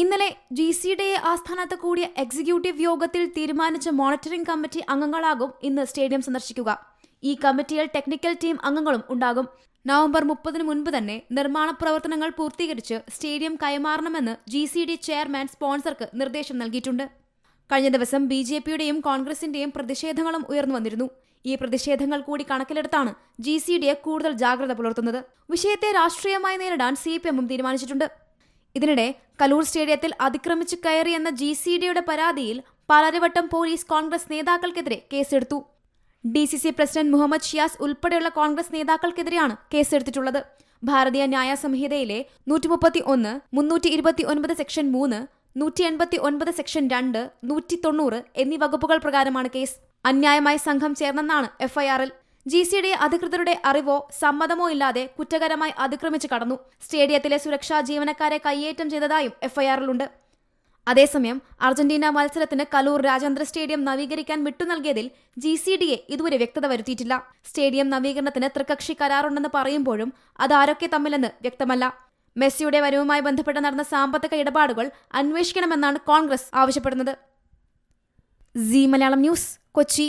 ഇന്നലെ G C D A ആസ്ഥാനത്ത് കൂടിയ എക്സിക്യൂട്ടീവ് യോഗത്തിൽ തീരുമാനിച്ച മോണിറ്ററിംഗ് കമ്മിറ്റി അംഗങ്ങളാകും ഇന്ന് സ്റ്റേഡിയം സന്ദർശിക്കുക. ഈ കമ്മിറ്റിയിൽ ടെക്നിക്കൽ ടീം അംഗങ്ങളും ഉണ്ടാകും. നവംബർ മുപ്പതിന് മുൻപ് തന്നെ നിർമ്മാണ പ്രവർത്തനങ്ങൾ പൂർത്തീകരിച്ച് സ്റ്റേഡിയം കൈമാറണമെന്ന് ജി സി ഡി ചെയർമാൻ സ്പോൺസർക്ക് നിർദ്ദേശം നൽകിയിട്ടുണ്ട്. കഴിഞ്ഞ ദിവസം ബി ജെ പിയുടെയും കോൺഗ്രസിന്റെയും പ്രതിഷേധങ്ങളും ഉയർന്നു വന്നിരുന്നു. ഈ പ്രതിഷേധങ്ങൾ കൂടി കണക്കിലെടുത്താണ് ജി സി ഡി എ കൂടുതൽ ജാഗ്രത പുലർത്തുന്നത്. വിഷയത്തെ രാഷ്ട്രീയമായി നേരിടാൻ സി പി എമ്മും തീരുമാനിച്ചിട്ടുണ്ട്. ഇതിനിടെ കലൂർ സ്റ്റേഡിയത്തിൽ അതിക്രമിച്ചു കയറിയെന്ന ജി സി ഡിയുടെ പരാതിയിൽ പാലാരിവട്ടം പോലീസ് കോൺഗ്രസ് നേതാക്കൾക്കെതിരെ കേസെടുത്തു. D C C president Muhammad Shiyas ഉൾപ്പെടെയുള്ള കോൺഗ്രസ് നേതാക്കൾക്കെതിരെയാണ് കേസെടുത്തിട്ടുള്ളത്. ഭാരതീയ ന്യായ സംഹിതയിലെ നൂറ്റി മുപ്പത്തി ഒന്ന് മുന്നൂറ്റി ഇരുപത്തി ഒൻപത് സെക്ഷൻ മൂന്ന് നൂറ്റി എൺപത്തി ഒൻപത് സെക്ഷൻ രണ്ട് നൂറ്റി തൊണ്ണൂറ് എന്നീ വകുപ്പുകൾ പ്രകാരമാണ് കേസ്. അന്യായമായി സംഘം ചേർന്നെന്നാണ് എഫ്ഐആറിൽ. ജി സി ഡി അധികൃതരുടെ അറിവോ സമ്മതമോ ഇല്ലാതെ കുറ്റകരമായി അതിക്രമിച്ചു കടന്നു. സ്റ്റേഡിയത്തിലെ സുരക്ഷാ ജീവനക്കാരെ കയ്യേറ്റം ചെയ്തതായും എഫ്ഐആറിലുണ്ട്. അതേസമയം അർജന്റീന മത്സരത്തിന് കലൂർ രാജേന്ദ്ര സ്റ്റേഡിയം നവീകരിക്കാൻ വിട്ടു നൽകിയതിൽ ജി സി ഡി എ ഇതുവരെ വ്യക്തത വരുത്തിയിട്ടില്ല. സ്റ്റേഡിയം നവീകരണത്തിന് ത്രികക്ഷി കരാറുണ്ടെന്ന് പറയുമ്പോഴും അതാരൊക്കെ തമ്മിലെന്ന് വ്യക്തമല്ല. മെസ്സിയുടെ വരവുമായി ബന്ധപ്പെട്ട് നടന്ന സാമ്പത്തിക ഇടപാടുകൾ അന്വേഷിക്കണമെന്നാണ് കോൺഗ്രസ് ആവശ്യപ്പെടുന്നത്. Zee Malayalam news Kochi.